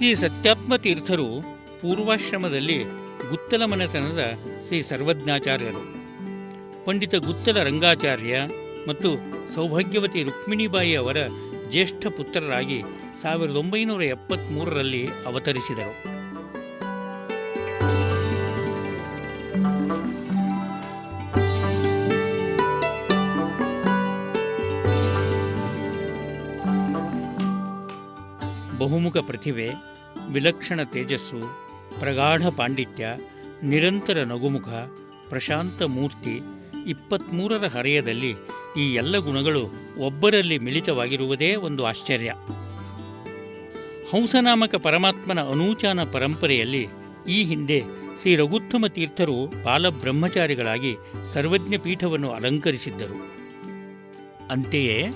ಶ್ರೀ ಸತ್ಯಾತ್ಮ ತೀರ್ಥರು ಪೂರ್ವಾಶ್ರಮದಲ್ಲಿ ಗುತ್ತಲ ಮನೆತನದ ಶ್ರೀ ಸರ್ವಜ್ಞಾಚಾರ್ಯರು. ಪಂಡಿತ ಗುತ್ತಲ ರಂಗಾಚಾರ್ಯ ಮತ್ತು ಸೌಭಾಗ್ಯವತಿ ರುಕ್ಮಿಣಿಬಾಯಿ ಅವರ ಜ್ಯೇಷ್ಠ ಪುತ್ರರಾಗಿ ಸಾವಿರದ ಒಂಬೈನೂರ ಎಪ್ಪತ್ತ್ಮೂರರಲ್ಲಿ ಅವತರಿಸಿದರು. ಬಹುಮುಖ ಪ್ರತಿಭೆ ವಿಲಕ್ಷಣ ತೇಜಸ್ಸು, ಪ್ರಗಾಢ ಪಾಂಡಿತ್ಯ, ನಿರಂತರ ನಗುಮುಖ, ಪ್ರಶಾಂತ ಮೂರ್ತಿ ಇಪ್ಪತ್ತ್ಮೂರರ ಹರೆಯದಲ್ಲಿ ಈ ಎಲ್ಲ ಗುಣಗಳು ಒಬ್ಬರಲ್ಲಿ ಮಿಳಿತವಾಗಿರುವುದೇ ಒಂದು ಆಶ್ಚರ್ಯ. ಹಂಸನಾಮಕ ಪರಮಾತ್ಮನ ಅನೂಚಾನ ಪರಂಪರೆಯಲ್ಲಿ ಈ ಹಿಂದೆ ಶ್ರೀ ರಘುತ್ತಮ ತೀರ್ಥರು ಬಾಲಬ್ರಹ್ಮಚಾರಿಗಳಾಗಿ ಸರ್ವಜ್ಞ ಪೀಠವನ್ನು ಅಲಂಕರಿಸಿದ್ದರು. ಅಂತೆಯೇ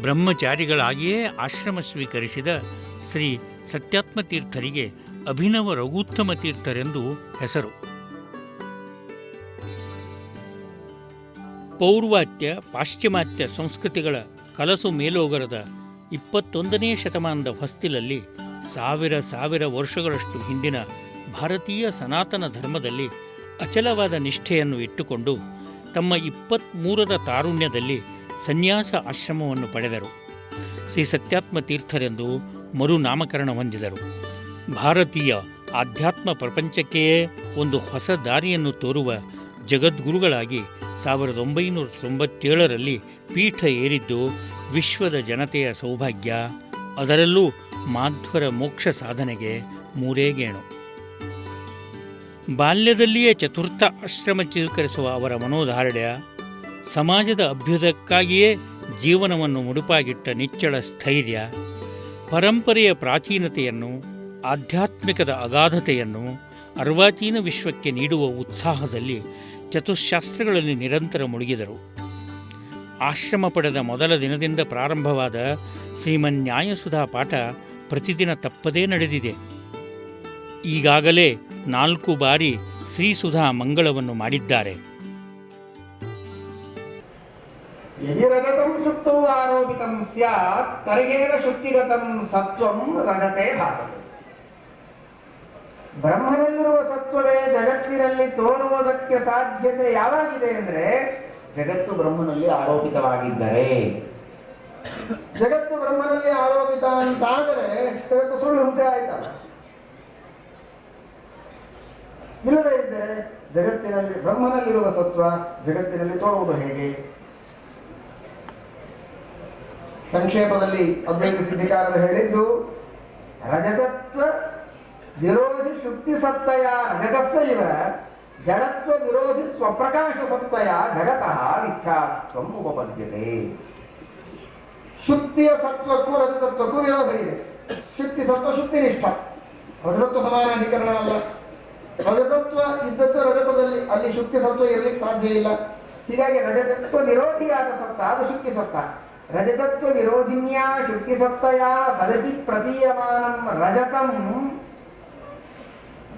ಬ್ರಹ್ಮಚಾರಿಗಳಾಗಿಯೇ ಆಶ್ರಮ ಸ್ವೀಕರಿಸಿದ ಶ್ರೀ ಸತ್ಯಾತ್ಮ ತೀರ್ಥರಿಗೆ ಅಭಿನವ ರಘುತ್ತಮ ತೀರ್ಥರೆಂದು ಹೆಸರು. ಪೌರ್ವಾತ್ಯ, ಪಾಶ್ಚಿಮಾತ್ಯ ಸಂಸ್ಕೃತಿಗಳ ಕಲಸು ಮೇಲೋಗರದ ಇಪ್ಪತ್ತೊಂದನೇ ಶತಮಾನದ ಹೊಸ್ತಿಲಲ್ಲಿ ಸಾವಿರ ಸಾವಿರ ವರ್ಷಗಳಷ್ಟು ಹಿಂದಿನ ಭಾರತೀಯ ಸನಾತನ ಧರ್ಮದಲ್ಲಿ ಅಚಲವಾದ ನಿಷ್ಠೆಯನ್ನು ಇಟ್ಟುಕೊಂಡು ತಮ್ಮ ಇಪ್ಪತ್ತ್ಮೂರರ ತಾರುಣ್ಯದಲ್ಲಿ ಸನ್ಯಾಸ ಆಶ್ರಮವನ್ನು ಪಡೆದರು. ಶ್ರೀ ಸತ್ಯಾತ್ಮ ತೀರ್ಥರೆಂದು ಮರುನಾಮಕರಣ ಹೊಂದಿದರು. ಭಾರತೀಯ ಆಧ್ಯಾತ್ಮ ಪ್ರಪಂಚಕ್ಕೆಯೇ ಒಂದು ಹೊಸ ದಾರಿಯನ್ನು ತೋರುವ ಜಗದ್ಗುರುಗಳಾಗಿ ಸಾವಿರದ ಒಂಬೈನೂರ ತೊಂಬತ್ತೇಳರಲ್ಲಿ ಪೀಠ ಏರಿದ್ದು ವಿಶ್ವದ ಜನತೆಯ ಸೌಭಾಗ್ಯ, ಅದರಲ್ಲೂ ಮಾಧ್ವರ ಮೋಕ್ಷ ಸಾಧನೆಗೆ ಮೂರೇಗೇಣು. ಬಾಲ್ಯದಲ್ಲಿಯೇ ಚತುರ್ಥ ಆಶ್ರಮ ಸ್ವೀಕರಿಸುವ ಅವರ ಮನೋಧಾರ್ಢ್ಯ ಸಮಾಜದ ಅಭ್ಯುದಯಕ್ಕಾಗಿಯೇ ಜೀವನವನ್ನು ಮುಡುಪಾಗಿಟ್ಟ ನಿಚ್ಚಳ ಸ್ಥೈರ್ಯ ಪರಂಪರೆಯ ಪ್ರಾಚೀನತೆಯನ್ನು, ಆಧ್ಯಾತ್ಮಿಕದ ಅಗಾಧತೆಯನ್ನು ಅರ್ವಾಚೀನ ವಿಶ್ವಕ್ಕೆ ನೀಡುವ ಉತ್ಸಾಹದಲ್ಲಿ ಚತುಶಾಸ್ತ್ರಗಳಲ್ಲಿ ನಿರಂತರ ಮುಳುಗಿದರು. ಆಶ್ರಮ ಪಡೆದ ಮೊದಲ ದಿನದಿಂದ ಪ್ರಾರಂಭವಾದ ಶ್ರೀಮನ್ಯಾಯಸುಧಾ ಪಾಠ ಪ್ರತಿದಿನ ತಪ್ಪದೇ ನಡೆದಿದೆ. ಈಗಾಗಲೇ ನಾಲ್ಕು ಬಾರಿ ಶ್ರೀಸುಧಾ ಮಂಗಳವನ್ನು ಮಾಡಿದ್ದಾರೆ. ಯದಿರಗತಂ ಸುತ್ತು ಆರೋಪಿತಂ ಸ್ಯಾತ್ ತರ್ಗೇನ ಶುದ್ಧಿಗತಂ ಸತ್ವಂ ರಜತೆ ಭಾಸತೆ ಬ್ರಹ್ಮನಲ್ಲಿರುವ ಸತ್ವವೇ ಜಗತ್ತಿನಲ್ಲಿ ತೋರುವುದಕ್ಕೆ ಸಾಧ್ಯತೆ ಯಾವಾಗಿದೆ ಅಂದ್ರೆ, ಜಗತ್ತು ಬ್ರಹ್ಮನಲ್ಲಿ ಆರೋಪಿತವಾಗಿದ್ದರೆ. ಜಗತ್ತು ಬ್ರಹ್ಮನಲ್ಲಿ ಆರೋಪಿತ ಅಂತಾದರೆ, ಜಗತ್ತು ಸುಳ್ಳು ಅಂತ ಆಯ್ತಲ್ಲ. ಇಲ್ಲದೇ ಇದ್ದರೆ, ಜಗತ್ತಿನಲ್ಲಿ ಬ್ರಹ್ಮನಲ್ಲಿರುವ ಸತ್ವ ಜಗತ್ತಿನಲ್ಲಿ ತೋರುವುದು ಹೇಗೆ? ಸಂಕ್ಷೇಪದಲ್ಲಿ ಅದ್ವೈತ ಸಿದ್ಧಿಕಾರರು ಹೇಳಿದ್ದು, ರಜತತ್ವ ವಿರೋಧಿ ಶುಕ್ತಿ ಸತ್ತಯ ರಜತಸ್ಸ ಇವ, ಜಡತ್ವ ವಿರೋಧಿ ಸ್ವಪ್ರಕಾಶ ಸತ್ತಯ ಜಗತಃ ಇಚ್ಛಾತ್ವ ಉಪಪದ್ಯತೆ. ಶುಕ್ತಿಯ ಸತ್ವಕ್ಕೂ ರಜತತ್ವಕ್ಕೂ ವಿರೋಧ ಇದೆ. ಶುಕ್ತಿ ಸತ್ವ ಶುಕ್ತಿ ನಿಷ್ಠ ರಜತತ್ವ ಸಮಾನಾಧಿಕರಣ ಅಲ್ಲ ರಜತತ್ವ ಇದ್ದದ್ದು ರಜತದಲ್ಲಿ, ಅಲ್ಲಿ ಶುಕ್ತಿ ಸತ್ವ ಇರಲಿಕ್ಕೆ ಸಾಧ್ಯ ಇಲ್ಲ. ಹೀಗಾಗಿ ರಜತತ್ವ ವಿರೋಧಿಯಾದ ಸತ್ತ ಅದು ಶುಕ್ತಿ ಸತ್ತ. ರಜತತ್ವ ವಿರೋಧಿನ್ಯಾ ಶುಕ್ತಿ ಸತ್ತಯ ಸದತಿ ಪ್ರತೀಯಮಾನಂ ರಜತಂ.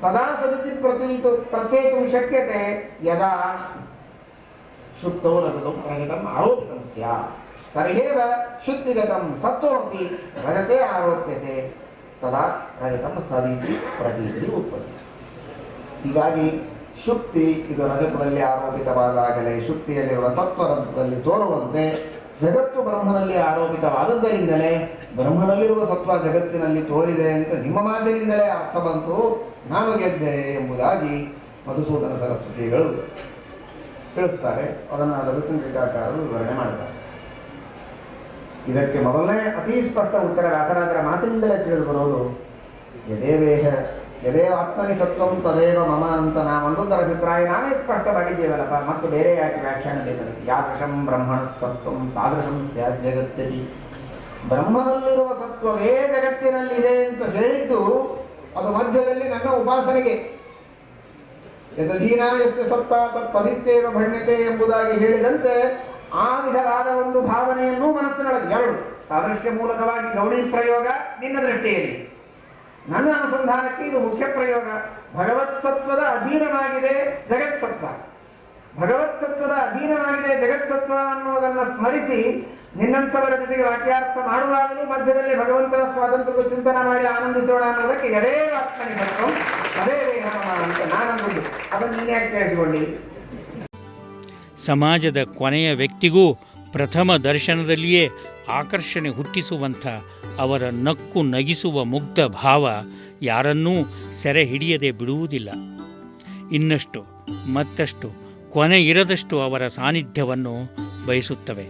ತದಾ ಸದತಿ ಪ್ರತೀತು ಪ್ರತ್ಯೇತುಂ ಶಕ್ಯತೆ ಯದಾ ಶುಕ್ತೋ ರಜತಂ ರಜತಂ ಆರೋಪಿತಂ ಸ್ಯಾತ್. ತರ್ಹೇವ ಶುದ್ಧಿಗತಂ ಸತ್ವಮಪಿ ರಜತೆ ಆರೋಪ್ಯತೆ. ತದಾ ರಜತಂ ಸದಿತಿ ಪ್ರತೀತಿ ಉತ್ಪತ್ತಿ. ಹೀಗಾಗಿ ಶುಕ್ತಿ ಇದು ರಜತದಲ್ಲಿ ಆರೋಪಿತವಾದಾಗಲೇ ಶುಕ್ತಿಯಲ್ಲಿರುವ ಸತ್ವರದಲ್ಲಿ ತೋರುವಂತೆ ಜಗತ್ತು ಬ್ರಹ್ಮನಲ್ಲಿ ಆರೋಪಿತವಾದದ್ದರಿಂದಲೇ ಬ್ರಹ್ಮನಲ್ಲಿರುವ ಸತ್ವ ಜಗತ್ತಿನಲ್ಲಿ ತೋರಿದೆ ಅಂತ ನಿಮ್ಮ ಮಾತಿನಿಂದಲೇ ಅರ್ಥ ಬಂತು. ನಾನು ಗೆದ್ದೆ ಎಂಬುದಾಗಿ ಮಧುಸೂದನ ಸರಸ್ವತಿಗಳು ತಿಳಿಸ್ತಾರೆ. ಅದನ್ನು ರಘುಚಂದ್ರಿಕಾಕಾರರು ವಿವರಣೆ ಮಾಡ್ತಾರೆ. ಇದಕ್ಕೆ ಮೊದಲನೇ ಅತಿ ಸ್ಪಷ್ಟ ಉತ್ತರ ವ್ಯಾಸರಾಜರ ಮಾತಿನಿಂದಲೇ ತಿಳಿದು ಬರೋದು ಯದೇವೇಹ ಯದೇವ ಆತ್ಮನಿ ಸತ್ವಂ ತದೇವ ಮಮ ಅಂತ ನಾವು ಒಂದೊಂದರ ಅಭಿಪ್ರಾಯ ನಾವೇ ಸ್ಪಷ್ಟ ಮಾಡಿದ್ದೇವಲ್ಲಪ್ಪ ಮತ್ತು ಬೇರೆ ಯಾಕೆ ವ್ಯಾಖ್ಯಾನ ಬೇಕದಕ್ಕೆ ಯಾದೃಶಂ ಬ್ರಹ್ಮಣ ಸತ್ವಂ ತಾದೃಶಂ ಸ್ಯಾತ್ ಜಗತ್ತಲ್ಲಿ ಬ್ರಹ್ಮನಲ್ಲಿರುವ ಸತ್ವವೇ ಜಗತ್ತಿನಲ್ಲಿದೆ ಅಂತ ಹೇಳಿದ್ದು ಅದು ಮಧ್ಯದಲ್ಲಿ ನನ್ನ ಉಪಾಸನೆಗೆ. ಯದಧೀನ ಎಷ್ಟು ಸತ್ತ ತದಿತ್ತೇವ ಭಣ್ಯತೆ ಎಂಬುದಾಗಿ ಹೇಳಿದಂತೆ ಆ ವಿಧವಾದ ಒಂದು ಭಾವನೆಯನ್ನು ಮನಸ್ಸಿನೊಳಗೆ. ಎರಡು, ಸಾದೃಶ್ಯ ಮೂಲಕವಾಗಿ ಗೌಡಿ ಪ್ರಯೋಗ ನಿನ್ನ ದೃಷ್ಟಿಯಲ್ಲಿ. ನನ್ನ ಅನುಸಂಧಾನಕ್ಕೆ ಇದು ಮುಖ್ಯ ಪ್ರಯೋಗ. ಭಗವತ್ ಸತ್ವದ ಅಧೀನವಾಗಿದೆ ಜಗತ್ ಸತ್ವ. ಭಗವತ್ ಸತ್ವದ ಅಧೀನವಾಗಿದೆ ಜಗತ್ ಸತ್ವ ಅನ್ನುವುದನ್ನು ಸ್ಮರಿಸಿ ನಿನ್ನಂಥವರ ಜೊತೆಗೆ ವಾಕ್ಯಾರ್ಥ ಮಾಡುವಾಗಲೂ ಮಧ್ಯದಲ್ಲಿ ಭಗವಂತನ ಸ್ವಾತಂತ್ರ್ಯದ ಚಿಂತನೆ ಮಾಡಿ ಆನಂದಿಸೋಣ ಅನ್ನೋದಕ್ಕೆ ಎದೇ ವಾಕ್ಯ ಬಂತು. ಅದೇ ಅಂತ ನಾನಂದಿದ್ದು. ಅದನ್ನು ನೀನೇ ಕೇಳಿಸಿಕೊಳ್ಳಿ? ಸಮಾಜದ ಕೊನೆಯ ವ್ಯಕ್ತಿಗೂ ಪ್ರಥಮ ದರ್ಶನದಲ್ಲಿಯೇ ಆಕರ್ಷಣೆ ಹುಟ್ಟಿಸುವಂಥ ಅವರ ನಕ್ಕು ನಗಿಸುವ ಮುಗ್ಧ ಭಾವ ಯಾರನ್ನೂ ಸೆರೆ ಹಿಡಿಯದೆ ಬಿಡುವುದಿಲ್ಲ. ಇನ್ನಷ್ಟು, ಮತ್ತಷ್ಟು ಕೊನೆ ಇರದಷ್ಟು ಅವರ ಸಾನ್ನಿಧ್ಯವನ್ನು ಬಯಸುತ್ತವೆ.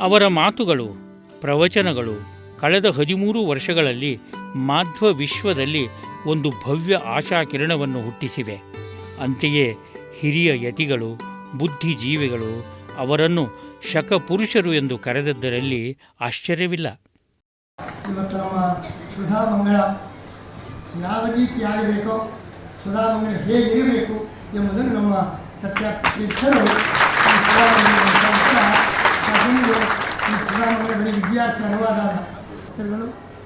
ಅವರ ಮಾತುಗಳು, ಪ್ರವಚನಗಳು ಕಳೆದ ಹದಿಮೂರು ವರ್ಷಗಳಲ್ಲಿ ಮಾಧ್ವ ವಿಶ್ವದಲ್ಲಿ ಒಂದು ಭವ್ಯ ಆಶಾಕಿರಣವನ್ನು ಹುಟ್ಟಿಸಿವೆ. ಅಂತೆಯೇ ಹಿರಿಯ ಯತಿಗಳು, ಬುದ್ಧಿಜೀವಿಗಳು ಅವರನ್ನು ಶಕಪುರುಷರು ಎಂದು ಕರೆದದ್ದರಲ್ಲಿ ಆಶ್ಚರ್ಯವಿಲ್ಲ. ಇವತ್ತು ನಮ್ಮ ಸುಧಾಮಂಗಳ ಯಾವ ರೀತಿ ಆಗಬೇಕೋ ಸುಧಾಮಂಗಳ ಹೇಗಿರಬೇಕು ಎಂಬುದನ್ನು ನಮ್ಮ ಸತ್ಯ ತೀರ್ಥರು ಈ ವಿದ್ಯಾರ್ಥಿ ಅನುವಾದ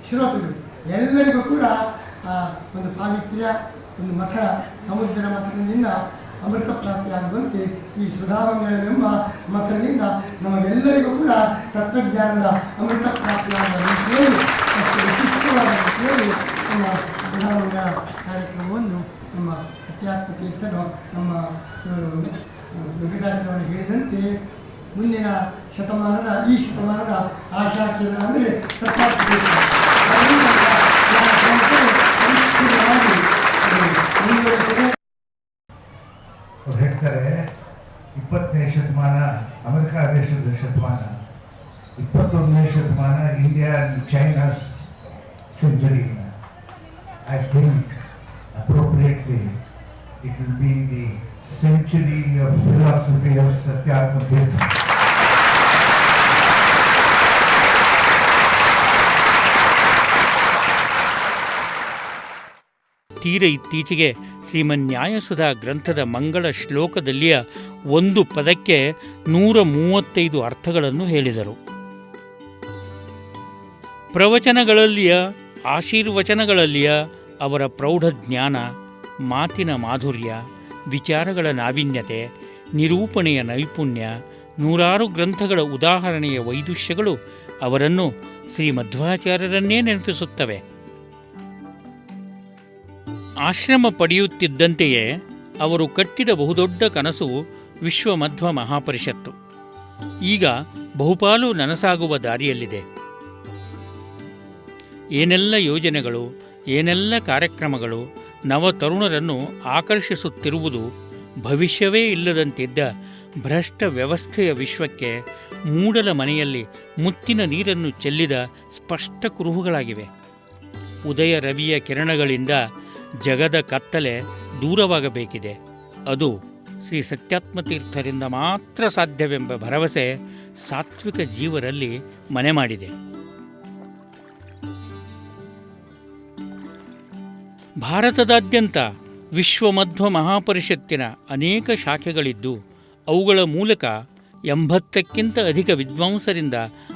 ಶ್ರೋತೃಗಳು, ಎಲ್ಲರಿಗೂ ಕೂಡ ಆ ಒಂದು ಪಾವಿತ್ರ್ಯ, ಒಂದು ಮಥನ ಸಮುದ್ರ ಮಥನದಿಂದ ಅಮೃತ ಪ್ರಾಪ್ತಿಯಾಗುವಂತೆ ಈ ಸುಧಾಮಂಗಳೆಂಬ ಮಥನದಿಂದ ನಮಗೆಲ್ಲರಿಗೂ ಕೂಡ ತತ್ವಜ್ಞಾನದ ಅಮೃತ ಪ್ರಾಪ್ತಿಯಾಗುವ ರೀತಿಯಲ್ಲಿ ವಿಶಿಷ್ಟವಾದ ನಮ್ಮ ಸುಧಾಮಂಗಳ ಕಾರ್ಯಕ್ರಮವನ್ನು ನಮ್ಮ ಅಧ್ಯಾತ್ಮ ತೀರ್ಥರು ನಮ್ಮ ವೆಂಕಟಾಚಾರ್ಯವರು ಹೇಳಿದಂತೆ ಮುಂದಿನ ಶತಮಾನದ ಈ ಶತಮಾನದ ಆಶಾ ಕೇಂದ್ರ ಅಂದರೆ ಹೇಳ್ತಾರೆ ಇಪ್ಪತ್ತನೇ ಶತಮಾನ ಅಮೆರಿಕ ದೇಶದ ಶತಮಾನ. ಇಪ್ಪತ್ತೊಂದನೇ ಶತಮಾನ India and China's century I think appropriately it will be the century of philosophy of Satyatma Tirtha ತೀರ ಇತ್ತೀಚೆಗೆ ಶ್ರೀಮನ್ಯಾಯಸುಧಾ ಗ್ರಂಥದ ಮಂಗಳ ಶ್ಲೋಕದಲ್ಲಿಯ ಒಂದು ಪದಕ್ಕೆ ನೂರ ಮೂವತ್ತೈದು ಅರ್ಥಗಳನ್ನು ಹೇಳಿದರು. ಪ್ರವಚನಗಳಲ್ಲಿಯ, ಆಶೀರ್ವಚನಗಳಲ್ಲಿಯ ಅವರ ಪ್ರೌಢ ಜ್ಞಾನ, ಮಾತಿನ ಮಾಧುರ್ಯ, ವಿಚಾರಗಳ ನಾವೀನ್ಯತೆ, ನಿರೂಪಣೆಯ ನೈಪುಣ್ಯ, ನೂರಾರು ಗ್ರಂಥಗಳ ಉದಾಹರಣೆಯ ವೈದುಷ್ಯಗಳು ಅವರನ್ನು ಶ್ರೀ ಮಧ್ವಾಚಾರ್ಯರನ್ನೇ ನೆನಪಿಸುತ್ತವೆ. ಆಶ್ರಮ ಪಡೆಯುತ್ತಿದ್ದಂತೆಯೇ ಅವರು ಕಟ್ಟಿದ ಬಹುದೊಡ್ಡ ಕನಸು ವಿಶ್ವಮಧ್ವ ಮಹಾಪರಿಷತ್ತು. ಈಗ ಬಹುಪಾಲು ನನಸಾಗುವ ದಾರಿಯಲ್ಲಿದೆ. ಏನೆಲ್ಲ ಯೋಜನೆಗಳು, ಏನೆಲ್ಲ ಕಾರ್ಯಕ್ರಮಗಳು ನವ ತರುಣರನ್ನು ಆಕರ್ಷಿಸುತ್ತಿರುವುದು ಭವಿಷ್ಯವೇ ಇಲ್ಲದಂತಿದ್ದ ಭ್ರಷ್ಟ ವ್ಯವಸ್ಥೆಯ ವಿಶ್ವಕ್ಕೆ ಮೂಡಲ ಮನೆಯಲ್ಲಿ ಮುತ್ತಿನ ನೀರನ್ನು ಚೆಲ್ಲಿದ ಸ್ಪಷ್ಟ ಕುರುಹುಗಳಾಗಿವೆ. ಉದಯ ರವಿಯ ಕಿರಣಗಳಿಂದ ಜಗದ ಕತ್ತಲೆ ದೂರವಾಗಬೇಕಿದೆ. ಅದು ಶ್ರೀ ಸತ್ಯಾತ್ಮತೀರ್ಥರಿಂದ ಮಾತ್ರ ಸಾಧ್ಯವೆಂಬ ಭರವಸೆ ಸಾತ್ವಿಕ ಜೀವರಲ್ಲಿ ಮನೆ ಮಾಡಿದೆ. ಭಾರತದಾದ್ಯಂತ ವಿಶ್ವಮಧ್ವ ಮಹಾಪರಿಷತ್ತಿನ ಅನೇಕ ಶಾಖೆಗಳಿದ್ದು, ಅವುಗಳ ಮೂಲಕ ಎಂಬತ್ತಕ್ಕಿಂತ ಅಧಿಕ ವಿದ್ವಾಂಸರಿಂದ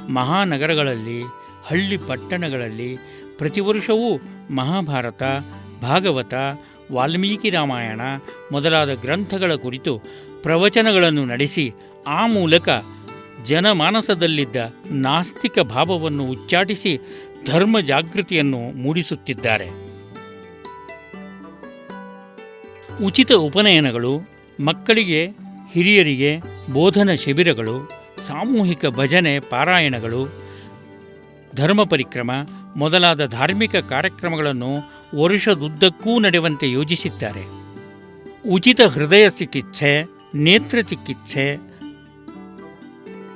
ಮಹಾನಗರಗಳಲ್ಲಿ, ಹಳ್ಳಿ ಪಟ್ಟಣಗಳಲ್ಲಿ ಪ್ರತಿ ವರ್ಷವೂ ಮಹಾಭಾರತ, ಭಾಗವತ, ವಾಲ್ಮೀಕಿ ರಾಮಾಯಣ ಮೊದಲಾದ ಗ್ರಂಥಗಳ ಕುರಿತು ಪ್ರವಚನಗಳನ್ನು ನಡೆಸಿ, ಆ ಮೂಲಕ ಜನಮಾನಸದಲ್ಲಿದ್ದ ನಾಸ್ತಿಕ ಭಾವವನ್ನು ಉಚ್ಚಾಟಿಸಿ ಧರ್ಮ ಜಾಗೃತಿಯನ್ನು ಮೂಡಿಸುತ್ತಿದ್ದಾರೆ. ಉಚಿತ ಉಪನಯನಗಳು, ಮಕ್ಕಳಿಗೆ, ಹಿರಿಯರಿಗೆ ಬೋಧನ ಶಿಬಿರಗಳು, ಸಾಮೂಹಿಕ ಭಜನೆ, ಪಾರಾಯಣಗಳು, ಧರ್ಮ ಪರಿಕ್ರಮ ಮೊದಲಾದ ಧಾರ್ಮಿಕ ಕಾರ್ಯಕ್ರಮಗಳನ್ನು ವರ್ಷದುದ್ದಕ್ಕೂ ನಡೆಯುವಂತೆ ಯೋಜಿಸಿದ್ದಾರೆ. ಉಚಿತ ಹೃದಯ ಚಿಕಿತ್ಸೆ, ನೇತ್ರ ಚಿಕಿತ್ಸೆ,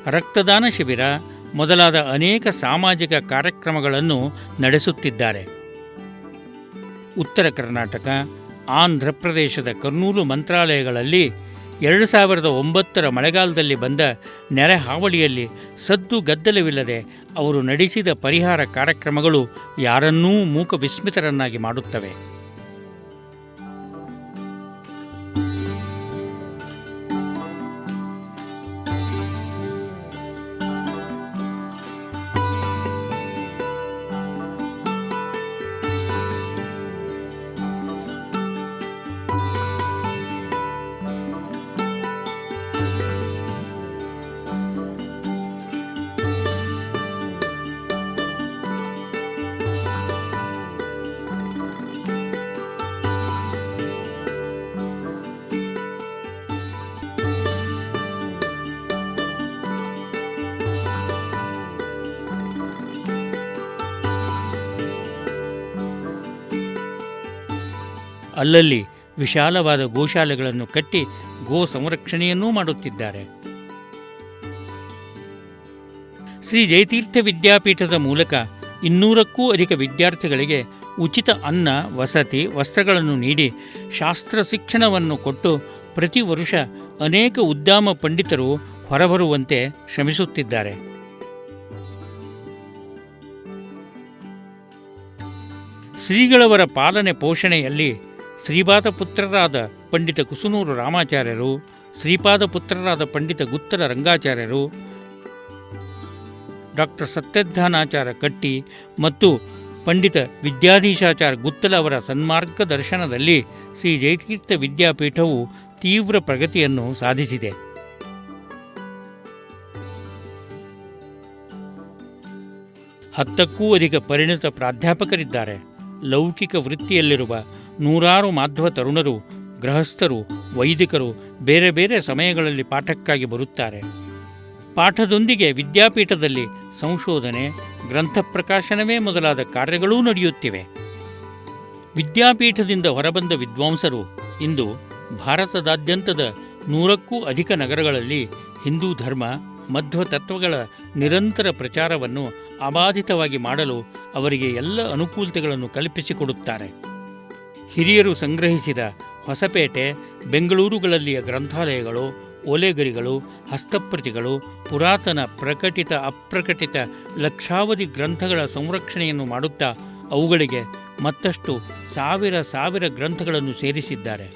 ರಕ್ತದಾನ ಶಿಬಿರ ಮೊದಲಾದ ಅನೇಕ ಸಾಮಾಜಿಕ ಕಾರ್ಯಕ್ರಮಗಳನ್ನು ನಡೆಸುತ್ತಿದ್ದಾರೆ. ಉತ್ತರ ಕರ್ನಾಟಕ ಆಂಧ್ರ ಪ್ರದೇಶದ ಕರ್ನೂಲು ಮಂತ್ರಾಲಯಗಳಲ್ಲಿ ಎರಡು ಸಾವಿರದ ಒಂಬತ್ತರ ಮಳೆಗಾಲದಲ್ಲಿ ಬಂದ ನೆರೆ ಹಾವಳಿಯಲ್ಲಿ ಸದ್ದು ಗದ್ದಲವಿಲ್ಲದೆ ಅವರು ನಡೆಸಿದ ಪರಿಹಾರ ಕಾರ್ಯಕ್ರಮಗಳು ಯಾರನ್ನೂ ಮೂಕ ವಿಸ್ಮಿತರನ್ನಾಗಿ ಮಾಡುತ್ತವೆ. ಅಲ್ಲಲ್ಲಿ ವಿಶಾಲವಾದ ಗೋಶಾಲೆಗಳನ್ನು ಕಟ್ಟಿ ಗೋ ಸಂರಕ್ಷಣೆಯನ್ನೂ ಮಾಡುತ್ತಿದ್ದಾರೆ. ಶ್ರೀ ಜಯತೀರ್ಥ ವಿದ್ಯಾಪೀಠದ ಮೂಲಕ ಇನ್ನೂರಕ್ಕೂ ಅಧಿಕ ವಿದ್ಯಾರ್ಥಿಗಳಿಗೆ ಉಚಿತ ಅನ್ನ, ವಸತಿ, ವಸ್ತ್ರಗಳನ್ನು ನೀಡಿ ಶಾಸ್ತ್ರ ಶಿಕ್ಷಣವನ್ನು ಕೊಟ್ಟು ಪ್ರತಿ ವರ್ಷ ಅನೇಕ ಉದ್ದಾಮ ಪಂಡಿತರು ಹೊರಬರುವಂತೆ ಶ್ರಮಿಸುತ್ತಿದ್ದಾರೆ. ಶ್ರೀಗಳವರ ಪಾಲನೆ ಪೋಷಣೆಯಲ್ಲಿ ಶ್ರೀಪಾದ ಪುತ್ರರಾದ ಪಂಡಿತ ಕುಸುನೂರು ರಾಮಾಚಾರ್ಯರು ಶ್ರೀಪಾದ ಪುತ್ರರಾದ ಪಂಡಿತ ಗುತ್ತರ ರಂಗಾಚಾರ್ಯರು, ಡಾಕ್ಟರ್ ಸತ್ಯಧಾನಾಚಾರ ಕಟ್ಟಿ ಮತ್ತು ಪಂಡಿತ ವಿದ್ಯಾಧೀಶಾಚಾರ ಗುತ್ತಲ ಅವರ ಸನ್ಮಾರ್ಗದರ್ಶನದಲ್ಲಿ ಶ್ರೀ ಜಯತೀರ್ಥ ವಿದ್ಯಾಪೀಠವು ತೀವ್ರ ಪ್ರಗತಿಯನ್ನು ಸಾಧಿಸಿದೆ. ಹತ್ತಕ್ಕೂ ಅಧಿಕ ಪರಿಣಿತ ಪ್ರಾಧ್ಯಾಪಕರಿದ್ದಾರೆ. ಲೌಕಿಕ ವೃತ್ತಿಯಲ್ಲಿರುವ ನೂರಾರು ಮಾಧ್ವ ತರುಣರು, ಗೃಹಸ್ಥರು, ವೈದಿಕರು ಬೇರೆ ಬೇರೆ ಸಮಯಗಳಲ್ಲಿ ಪಾಠಕ್ಕಾಗಿ ಬರುತ್ತಾರೆ. ಪಾಠದೊಂದಿಗೆ ವಿದ್ಯಾಪೀಠದಲ್ಲಿ ಸಂಶೋಧನೆ, ಗ್ರಂಥ ಪ್ರಕಾಶನವೇ ಮೊದಲಾದ ಕಾರ್ಯಗಳೂ ನಡೆಯುತ್ತಿವೆ. ವಿದ್ಯಾಪೀಠದಿಂದ ಹೊರಬಂದ ವಿದ್ವಾಂಸರು ಇಂದು ಭಾರತದಾದ್ಯಂತದ ನೂರಕ್ಕೂ ಅಧಿಕ ನಗರಗಳಲ್ಲಿ ಹಿಂದೂ ಧರ್ಮ, ಮಧ್ವ ತತ್ವಗಳ ನಿರಂತರ ಪ್ರಚಾರವನ್ನು ಅಬಾಧಿತವಾಗಿ ಮಾಡಲು ಅವರಿಗೆ ಎಲ್ಲ ಅನುಕೂಲತೆಗಳನ್ನು ಕಲ್ಪಿಸಿಕೊಡುತ್ತಾರೆ. ಹಿರಿಯರು ಸಂಗ್ರಹಿಸಿದ ಹೊಸಪೇಟೆ, ಬೆಂಗಳೂರುಗಳಲ್ಲಿಯ ಗ್ರಂಥಾಲಯಗಳು ಓಲೆಗರಿಗಳು ಹಸ್ತಪ್ರತಿಗಳು, ಪುರಾತನ ಪ್ರಕಟಿತ ಅಪ್ರಕಟಿತ ಲಕ್ಷಾವಧಿ ಗ್ರಂಥಗಳ ಸಂರಕ್ಷಣೆಯನ್ನು ಮಾಡುತ್ತಾ ಅವುಗಳಿಗೆ ಮತ್ತಷ್ಟು ಸಾವಿರ ಸಾವಿರ ಗ್ರಂಥಗಳನ್ನು ಸೇರಿಸಿದ್ದಾರೆ.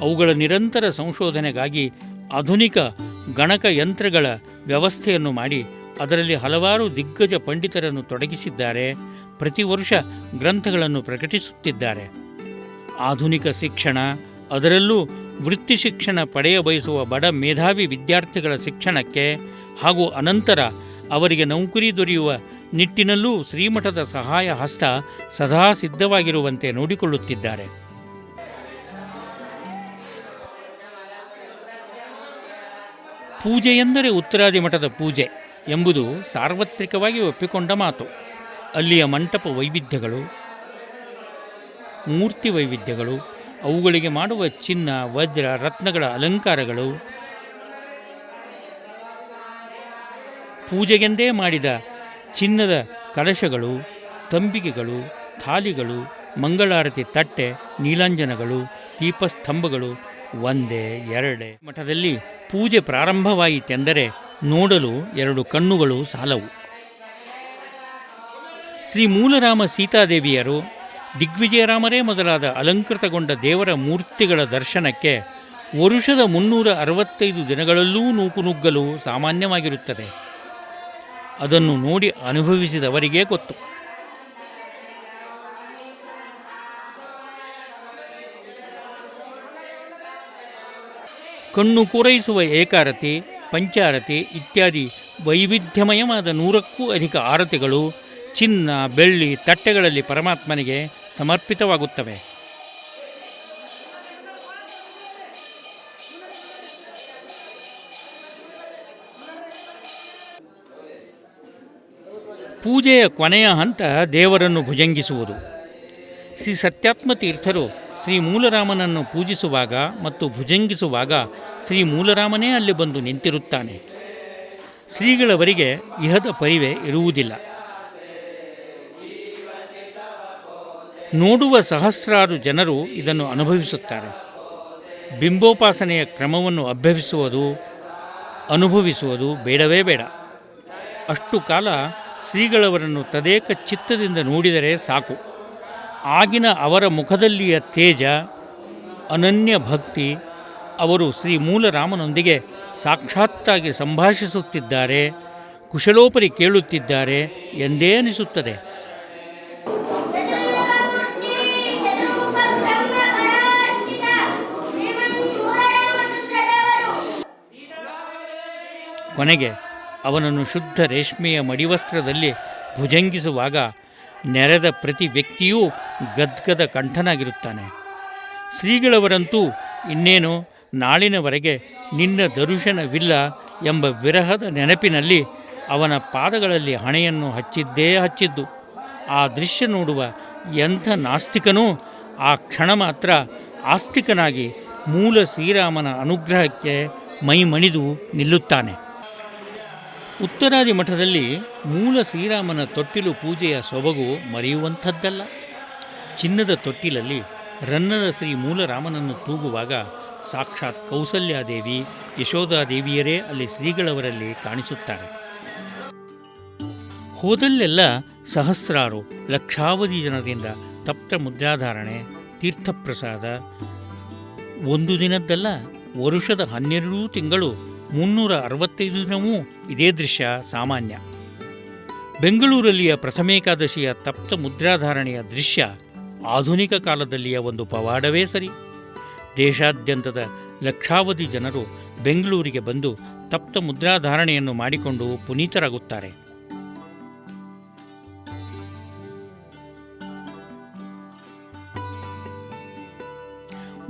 ಅವುಗಳ ನಿರಂತರ ಸಂಶೋಧನೆಗಾಗಿ ಆಧುನಿಕ ಗಣಕ ಯಂತ್ರಗಳ ವ್ಯವಸ್ಥೆಯನ್ನು ಮಾಡಿ ಅದರಲ್ಲಿ ಹಲವಾರು ದಿಗ್ಗಜ ಪಂಡಿತರನ್ನು ತೊಡಗಿಸಿದ್ದಾರೆ, ಪ್ರತಿ ವರ್ಷ ಗ್ರಂಥಗಳನ್ನು ಪ್ರಕಟಿಸುತ್ತಿದ್ದಾರೆ. ಆಧುನಿಕ ಶಿಕ್ಷಣ, ಅದರಲ್ಲೂ ವೃತ್ತಿ ಶಿಕ್ಷಣ ಪಡೆಯ ಬಯಸುವ ಬಡ ಮೇಧಾವಿ ವಿದ್ಯಾರ್ಥಿಗಳ ಶಿಕ್ಷಣಕ್ಕೆ ಹಾಗೂ ಅನಂತರ ಅವರಿಗೆ ನೌಕರಿ ದೊರೆಯುವ ನಿಟ್ಟಿನಲ್ಲೂ ಶ್ರೀಮಠದ ಸಹಾಯ ಹಸ್ತ ಸದಾ ಸಿದ್ಧವಾಗಿರುವಂತೆ ನೋಡಿಕೊಳ್ಳುತ್ತಿದ್ದಾರೆ. ಪೂಜೆ ಎಂದರೆ ಉತ್ತರಾದಿ ಮಠದ ಪೂಜೆ ಎಂಬುದು ಸಾರ್ವತ್ರಿಕವಾಗಿ ಒಪ್ಪಿಕೊಂಡ ಮಾತು. ಅಲ್ಲಿಯ ಮಂಟಪ ವೈವಿಧ್ಯಗಳು ಮೂರ್ತಿ ವೈವಿಧ್ಯಗಳು, ಅವುಗಳಿಗೆ ಮಾಡುವ ಚಿನ್ನ, ವಜ್ರ, ರತ್ನಗಳ ಅಲಂಕಾರಗಳು. ಪೂಜೆಗೆಂದೇ ಮಾಡಿದ ಚಿನ್ನದ ಕಲಶಗಳು, ತಂಬಿಗೆಗಳು, ಥಾಲಿಗಳು, ಮಂಗಳಾರತಿ ತಟ್ಟೆ, ನೀಲಾಂಜನಗಳು, ದೀಪಸ್ತಂಭಗಳು, ಒಂದೇ, ಎರಡೇ. ಮಠದಲ್ಲಿ ಪೂಜೆ ಪ್ರಾರಂಭವಾಯಿತೆಂದರೆ ನೋಡಲು ಎರಡು ಕಣ್ಣುಗಳು ಸಾಲವು. ಶ್ರೀ ಮೂಲರಾಮ ಸೀತಾದೇವಿಯರು ದಿಗ್ವಿಜಯರಾಮರೇ ಮೊದಲಾದ ಅಲಂಕೃತಗೊಂಡ ದೇವರ ಮೂರ್ತಿಗಳ ದರ್ಶನಕ್ಕೆ ವರುಷದ ಮುನ್ನೂರ ಅರವತ್ತೈದು ದಿನಗಳಲ್ಲೂ ನೂಕುನುಗ್ಗಲು ಸಾಮಾನ್ಯವಾಗಿರುತ್ತದೆ. ಅದನ್ನು ನೋಡಿ ಅನುಭವಿಸಿದವರಿಗೇ ಗೊತ್ತು. ಕಣ್ಣು ಪೂರೈಸುವ ಏಕಾರತಿ, ಪಂಚಾರತಿ ಇತ್ಯಾದಿ ವೈವಿಧ್ಯಮಯವಾದ ನೂರಕ್ಕೂ ಅಧಿಕ ಆರತಿಗಳು ಚಿನ್ನ, ಬೆಳ್ಳಿ, ತಟ್ಟೆಗಳಲ್ಲಿ ಪರಮಾತ್ಮನಿಗೆ ಸಮರ್ಪಿತವಾಗುತ್ತವೆ. ಪೂಜೆಯ ಕೊನೆಯ ಹಂತ ದೇವರನ್ನು ಭುಜಂಗಿಸುವುದು. ಶ್ರೀ ಸತ್ಯಾತ್ಮ ತೀರ್ಥರು ಶ್ರೀ ಮೂಲರಾಮನನ್ನು ಪೂಜಿಸುವಾಗ ಮತ್ತು ಭುಜಂಗಿಸುವಾಗ ಶ್ರೀ ಮೂಲರಾಮನೇ ಅಲ್ಲಿ ಬಂದು ನಿಂತಿರುತ್ತಾನೆ. ಶ್ರೀಗಳವರಿಗೆ ಇಹದ ಪರಿವೆ ಇರುವುದಿಲ್ಲ. ನೋಡುವ ಸಹಸ್ರಾರು ಜನರು ಇದನ್ನು ಅನುಭವಿಸುತ್ತಾರೆ. ಬಿಂಬೋಪಾಸನೆಯ ಕ್ರಮವನ್ನು ಅಭ್ಯವಿಸುವುದು ಅನುಭವಿಸುವುದು ಬೇಡವೇ ಬೇಡ. ಅಷ್ಟು ಕಾಲ ಶ್ರೀಗಳವರನ್ನು ತದೇಕ ಚಿತ್ತದಿಂದ ನೋಡಿದರೆ ಸಾಕು. ಆಗಿನ ಅವರ ಮುಖದಲ್ಲಿಯ ತೇಜ, ಅನನ್ಯ ಭಕ್ತಿ ಅವರು ಶ್ರೀ ಮೂಲರಾಮನೊಂದಿಗೆ ಸಾಕ್ಷಾತ್ತಾಗಿ ಸಂಭಾಷಿಸುತ್ತಿದ್ದಾರೆ, ಕುಶಲೋಪರಿ ಕೇಳುತ್ತಿದ್ದಾರೆ ಎಂದೇ ಅನಿಸುತ್ತದೆ. ಕೊನೆಗೆ ಅವನನ್ನು ಶುದ್ಧ ರೇಷ್ಮೆಯ ಮಡಿವಸ್ತ್ರದಲ್ಲಿ ಭುಜಂಗಿಸುವಾಗ ನೆರೆದ ಪ್ರತಿ ವ್ಯಕ್ತಿಯೂ ಗದ್ಗದ ಕಂಠನಾಗಿರುತ್ತಾನೆ. ಶ್ರೀಗಳವರಂತೂ ಇನ್ನೇನು ನಾಳಿನವರೆಗೆ ನಿನ್ನ ದರುಶನವಿಲ್ಲ ಎಂಬ ವಿರಹದ ನೆನಪಿನಲ್ಲಿ ಅವನ ಪಾದಗಳಲ್ಲಿ ಹಣೆಯನ್ನು ಹಚ್ಚಿದ್ದೇ ಹಚ್ಚಿದ್ದು. ಆ ದೃಶ್ಯ ನೋಡುವ ಎಂಥ ನಾಸ್ತಿಕನೂ ಆ ಕ್ಷಣ ಮಾತ್ರ ಆಸ್ತಿಕನಾಗಿ ಮೂಲ ಶ್ರೀರಾಮನ ಅನುಗ್ರಹಕ್ಕೆ ಮೈ ಮಣಿದು ನಿಲ್ಲುತ್ತಾನೆ. ಉತ್ತರಾದಿ ಮಠದಲ್ಲಿ ಮೂಲ ಶ್ರೀರಾಮನ ತೊಟ್ಟಿಲು ಪೂಜೆಯ ಸೊಬಗು ಮರೆಯುವಂಥದ್ದಲ್ಲ. ಚಿನ್ನದ ತೊಟ್ಟಿಲಲ್ಲಿ ರನ್ನದ ಶ್ರೀ ಮೂಲರಾಮನನ್ನು ತೂಗುವಾಗ ಸಾಕ್ಷಾತ್ ಕೌಸಲ್ಯಾದೇವಿ ಯಶೋಧಾದೇವಿಯರೇ ಅಲ್ಲಿ ಶ್ರೀಗಳವರಲ್ಲಿ ಕಾಣಿಸುತ್ತಾರೆ. ಹೋದಲ್ಲೆಲ್ಲ ಸಹಸ್ರಾರು, ಲಕ್ಷಾವಧಿ ಜನರಿಂದ ತಪ್ತ ಮುದ್ರಾಧಾರಣೆ, ತೀರ್ಥಪ್ರಸಾದ. ಒಂದು ದಿನದ್ದಲ್ಲ, ವರುಷದ ಹನ್ನೆರಡೂ ತಿಂಗಳು ಮುನ್ನೂರ ಅರವತ್ತೈದು ದಿನವೂ ಇದೇ ದೃಶ್ಯ ಸಾಮಾನ್ಯ. ಬೆಂಗಳೂರಲ್ಲಿಯ ಪ್ರಥಮೇಕಾದಶಿಯ ತಪ್ತ ಮುದ್ರಾಧಾರಣೆಯ ದೃಶ್ಯ ಆಧುನಿಕ ಕಾಲದಲ್ಲಿಯ ಒಂದು ಪವಾಡವೇ ಸರಿ. ದೇಶಾದ್ಯಂತದ ಲಕ್ಷಾವಧಿ ಜನರು ಬೆಂಗಳೂರಿಗೆ ಬಂದು ತಪ್ತ ಮುದ್ರಾಧಾರಣೆಯನ್ನು ಮಾಡಿಕೊಂಡು ಪುನೀತರಾಗುತ್ತಾರೆ.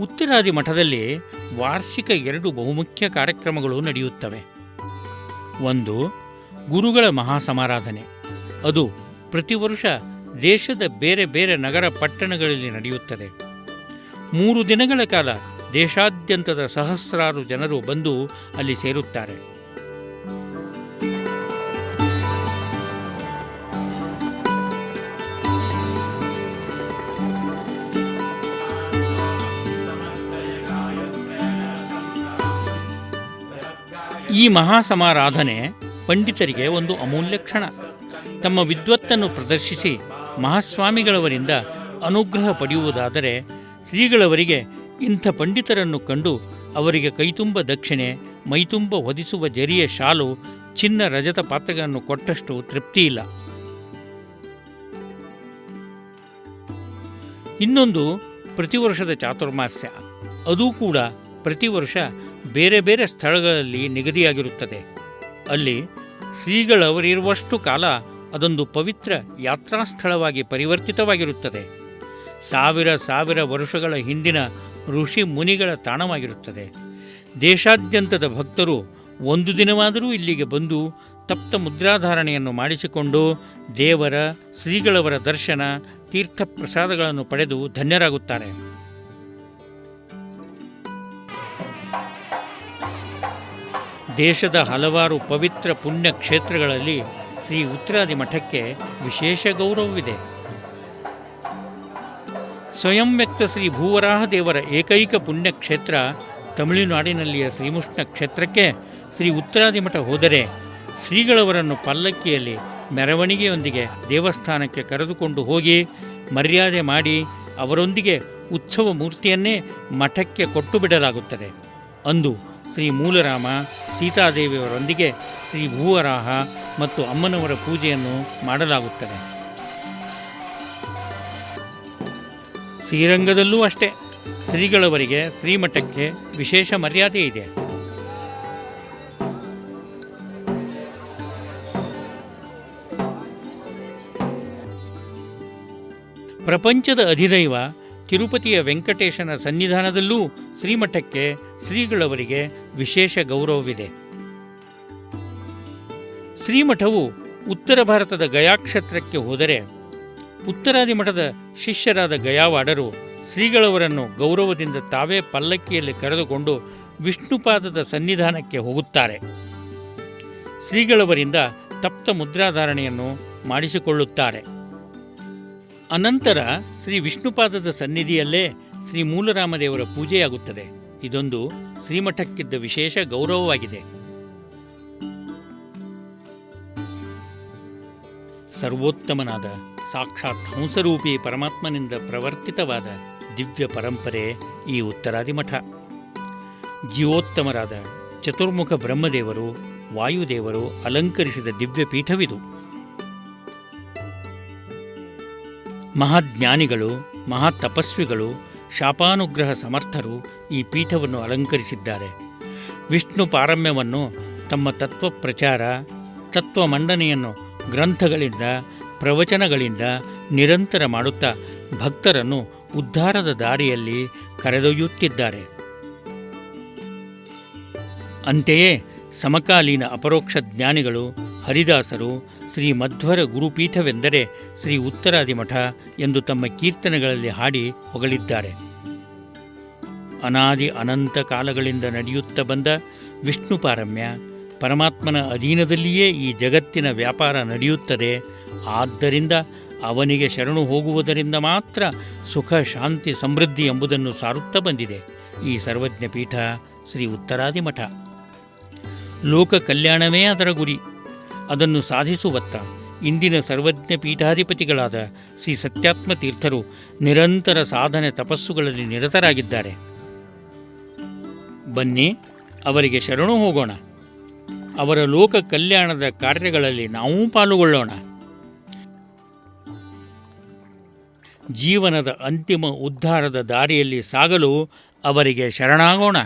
ಉತ್ತರಾದಿ ಮಠದಲ್ಲಿ ವಾರ್ಷಿಕ ಎರಡು ಬಹುಮುಖ್ಯ ಕಾರ್ಯಕ್ರಮಗಳು ನಡೆಯುತ್ತವೆ. ಒಂದು, ಗುರುಗಳ ಮಹಾಸಮಾರಾಧನೆ. ಅದು ಪ್ರತಿ ವರ್ಷ ದೇಶದ ಬೇರೆ ಬೇರೆ ನಗರ ಪಟ್ಟಣಗಳಲ್ಲಿ ನಡೆಯುತ್ತದೆ. ಮೂರು ದಿನಗಳ ಕಾಲ ದೇಶಾದ್ಯಂತದ ಸಹಸ್ರಾರು ಜನರು ಬಂದು ಅಲ್ಲಿ ಸೇರುತ್ತಾರೆ. ಈ ಮಹಾಸಮಾರಾಧನೆ ಪಂಡಿತರಿಗೆ ಒಂದು ಅಮೂಲ್ಯ ಕ್ಷಣ. ತಮ್ಮ ವಿದ್ವತ್ತನ್ನು ಪ್ರದರ್ಶಿಸಿ ಮಹಾಸ್ವಾಮಿಗಳವರಿಂದ ಅನುಗ್ರಹ ಪಡೆಯುವುದಾದರೆ ಶ್ರೀಗಳವರಿಗೆ ಇಂಥ ಪಂಡಿತರನ್ನು ಕಂಡು ಅವರಿಗೆ ಕೈತುಂಬ ದಕ್ಷಿಣೆ, ಮೈತುಂಬ ಹೊದಿಸುವ ಜರಿಯ ಶಾಲು, ಚಿನ್ನ ರಜತ ಪಾತ್ರಗಳನ್ನು ಕೊಟ್ಟಷ್ಟು ತೃಪ್ತಿಯಿಲ್ಲ ಇನ್ನೊಂದು ಪ್ರತಿ ವರ್ಷದ ಚಾತುರ್ಮಾಸ್ಯ. ಅದೂ ಕೂಡ ಪ್ರತಿ ವರ್ಷ ಬೇರೆ ಬೇರೆ ಸ್ಥಳಗಳಲ್ಲಿ ನಿಗದಿಯಾಗಿರುತ್ತದೆ. ಅಲ್ಲಿ ಶ್ರೀಗಳವರಿರುವಷ್ಟು ಕಾಲ ಅದೊಂದು ಪವಿತ್ರ ಯಾತ್ರಾ ಸ್ಥಳವಾಗಿ ಪರಿವರ್ತಿತವಾಗಿರುತ್ತದೆ. ಸಾವಿರ ಸಾವಿರ ವರ್ಷಗಳ ಹಿಂದಿನ ಋಷಿ ಮುನಿಗಳ ತಾಣವಾಗಿರುತ್ತದೆ. ದೇಶಾದ್ಯಂತದ ಭಕ್ತರು ಒಂದು ದಿನವಾದರೂ ಇಲ್ಲಿಗೆ ಬಂದು ತಪ್ತ ಮುದ್ರಾಧಾರಣೆಯನ್ನು ಮಾಡಿಸಿಕೊಂಡು ದೇವರ, ಶ್ರೀಗಳವರ ದರ್ಶನ, ತೀರ್ಥ ಪ್ರಸಾದಗಳನ್ನು ಪಡೆದು ಧನ್ಯರಾಗುತ್ತಾರೆ. ದೇಶದ ಹಲವಾರು ಪವಿತ್ರ ಪುಣ್ಯ ಕ್ಷೇತ್ರಗಳಲ್ಲಿ ಶ್ರೀ ಉತ್ತರಾದಿ ಮಠಕ್ಕೆ ವಿಶೇಷ ಗೌರವವಿದೆ. ಸ್ವಯಂ ವ್ಯಕ್ತ ಶ್ರೀ ಭೂವರಾಹ ದೇವರ ಏಕೈಕ ಪುಣ್ಯಕ್ಷೇತ್ರ ತಮಿಳುನಾಡಿನಲ್ಲಿಯ ಶ್ರೀಮುಷ್ಣ ಕ್ಷೇತ್ರಕ್ಕೆ ಶ್ರೀ ಉತ್ತರಾದಿ ಮಠ ಹೋದರೆ ಶ್ರೀಗಳವರನ್ನು ಪಲ್ಲಕ್ಕಿಯಲ್ಲಿ ಮೆರವಣಿಗೆಯೊಂದಿಗೆ ದೇವಸ್ಥಾನಕ್ಕೆ ಕರೆದುಕೊಂಡು ಹೋಗಿ ಮರ್ಯಾದೆ ಮಾಡಿ ಅವರೊಂದಿಗೆ ಉತ್ಸವ ಮೂರ್ತಿಯನ್ನೇ ಮಠಕ್ಕೆ ಕೊಟ್ಟು ಬಿಡಲಾಗುತ್ತದೆ. ಅಂದು ಶ್ರೀ ಮೂಲರಾಮ ಸೀತಾದೇವಿಯವರೊಂದಿಗೆ ಶ್ರೀ ಭೂವರಾಹ ಮತ್ತು ಅಮ್ಮನವರ ಪೂಜೆಯನ್ನು ಮಾಡಲಾಗುತ್ತದೆ. ಶ್ರೀರಂಗದಲ್ಲೂ ಅಷ್ಟೇ, ಶ್ರೀಗಳವರಿಗೆ ಶ್ರೀಮಠಕ್ಕೆ ವಿಶೇಷ ಮರ್ಯಾದೆ ಇದೆ. ಪ್ರಪಂಚದ ಅಧಿದೈವ ತಿರುಪತಿಯ ವೆಂಕಟೇಶನ ಸನ್ನಿಧಾನದಲ್ಲೂ ಶ್ರೀಮಠಕ್ಕೆ ಶ್ರೀಗಳವರಿಗೆ ವಿಶೇಷ ಗೌರವವಿದೆ. ಶ್ರೀಮಠವು ಉತ್ತರ ಭಾರತದ ಗಯಾಕ್ಷೇತ್ರಕ್ಕೆ ಹೋದರೆ ಉತ್ತರಾದಿ ಮಠದ ಶಿಷ್ಯರಾದ ಗಯಾವಾಡರು ಶ್ರೀಗಳವರನ್ನು ಗೌರವದಿಂದ ತಾವೇ ಪಲ್ಲಕ್ಕಿಯಲ್ಲಿ ಕರೆದುಕೊಂಡು ವಿಷ್ಣುಪಾದದ ಸನ್ನಿಧಾನಕ್ಕೆ ಹೋಗುತ್ತಾರೆ. ಶ್ರೀಗಳವರಿಂದ ತಪ್ತ ಮುದ್ರಾಧಾರಣೆಯನ್ನು ಮಾಡಿಸಿಕೊಳ್ಳುತ್ತಾರೆ. ಅನಂತರ ಶ್ರೀ ವಿಷ್ಣುಪಾದದ ಸನ್ನಿಧಿಯಲ್ಲೇ ಶ್ರೀ ಮೂಲರಾಮದೇವರ ಪೂಜೆಯಾಗುತ್ತದೆ. ಇದೊಂದು ಶ್ರೀಮಠಕ್ಕಿದ್ದ ವಿಶೇಷ ಗೌರವವಾಗಿದೆ. ಸರ್ವೋತ್ತಮನಾದ ಸಾಕ್ಷಾತ್ ಹಂಸರೂಪಿ ಪರಮಾತ್ಮನಿಂದ ಪ್ರವರ್ತಿತವಾದ ದಿವ್ಯ ಪರಂಪರೆ ಈ ಉತ್ತರಾದಿ ಮಠ ಜೀವೋತ್ತಮರಾದ ಚತುರ್ಮುಖ ಬ್ರಹ್ಮದೇವರು, ವಾಯುದೇವರು ಅಲಂಕರಿಸಿದ ದಿವ್ಯ ಪೀಠವಿದು. ಮಹಾಜ್ಞಾನಿಗಳು, ಮಹಾತಪಸ್ವಿಗಳು, ಶಾಪಾನುಗ್ರಹ ಸಮರ್ಥರು ಈ ಪೀಠವನ್ನು ಅಲಂಕರಿಸಿದ್ದಾರೆ. ವಿಷ್ಣು ಪಾರಮ್ಯವನ್ನು ತಮ್ಮ ತತ್ವ ಪ್ರಚಾರ ತತ್ವ ಮಂಡನೆಯನ್ನು ಗ್ರಂಥಗಳಿಂದ, ಪ್ರವಚನಗಳಿಂದ ನಿರಂತರ ಮಾಡುತ್ತಾ ಭಕ್ತರನ್ನು ಉದ್ಧಾರದ ದಾರಿಯಲ್ಲಿ ಕರೆದೊಯ್ಯುತ್ತಿದ್ದಾರೆ. ಅಂತೆಯೇ ಸಮಕಾಲೀನ ಅಪರೋಕ್ಷ ಜ್ಞಾನಿಗಳು ಹರಿದಾಸರು, ಶ್ರೀ ಮಧ್ವರ ಗುರುಪೀಠವೆಂದರೆ ಶ್ರೀ ಉತ್ತರಾದಿ ಮಠ ಎಂದು ತಮ್ಮ ಕೀರ್ತನೆಗಳಲ್ಲಿ ಹಾಡಿ ಹೊಗಳಿದ್ದಾರೆ. ಅನಾದಿ ಅನಂತ ಕಾಲಗಳಿಂದ ನಡೆಯುತ್ತ ಬಂದ ವಿಷ್ಣು ಪಾರಮ್ಯ ಪರಮಾತ್ಮನ ಅಧೀನದಲ್ಲಿಯೇ ಈ ಜಗತ್ತಿನ ವ್ಯಾಪಾರ ನಡೆಯುತ್ತದೆ. ಆದ್ದರಿಂದ ಅವನಿಗೆ ಶರಣು ಹೋಗುವುದರಿಂದ ಮಾತ್ರ ಸುಖ, ಶಾಂತಿ, ಸಮೃದ್ಧಿ ಎಂಬುದನ್ನು ಸಾರುತ್ತಾ ಬಂದಿದೆ. ಈ ಸರ್ವಜ್ಞ ಪೀಠ ಶ್ರೀ ಉತ್ತರಾದಿ ಮಠ ಲೋಕ ಕಲ್ಯಾಣವೇ ಅದರ ಗುರಿ. ಅದನ್ನು ಸಾಧಿಸುವತ್ತ ಇಂದಿನ ಸರ್ವಜ್ಞ ಪೀಠಾಧಿಪತಿಗಳಾದ ಶ್ರೀ ಸತ್ಯಾತ್ಮ ತೀರ್ಥರು ನಿರಂತರ ಸಾಧನೆ ತಪಸ್ಸುಗಳಲ್ಲಿ ನಿರತರಾಗಿದ್ದಾರೆ. ಬನ್ನಿ, ಅವರಿಗೆ ಶರಣು ಹೋಗೋಣ. ಅವರ ಲೋಕ ಕಲ್ಯಾಣದ ಕಾರ್ಯಗಳಲ್ಲಿ ನಾವೂ ಪಾಲುಗೊಳ್ಳೋಣ. ಜೀವನದ ಅಂತಿಮ ಉದ್ಧಾರದ ದಾರಿಯಲ್ಲಿ ಸಾಗಲು ಅವರಿಗೆ ಶರಣಾಗೋಣ.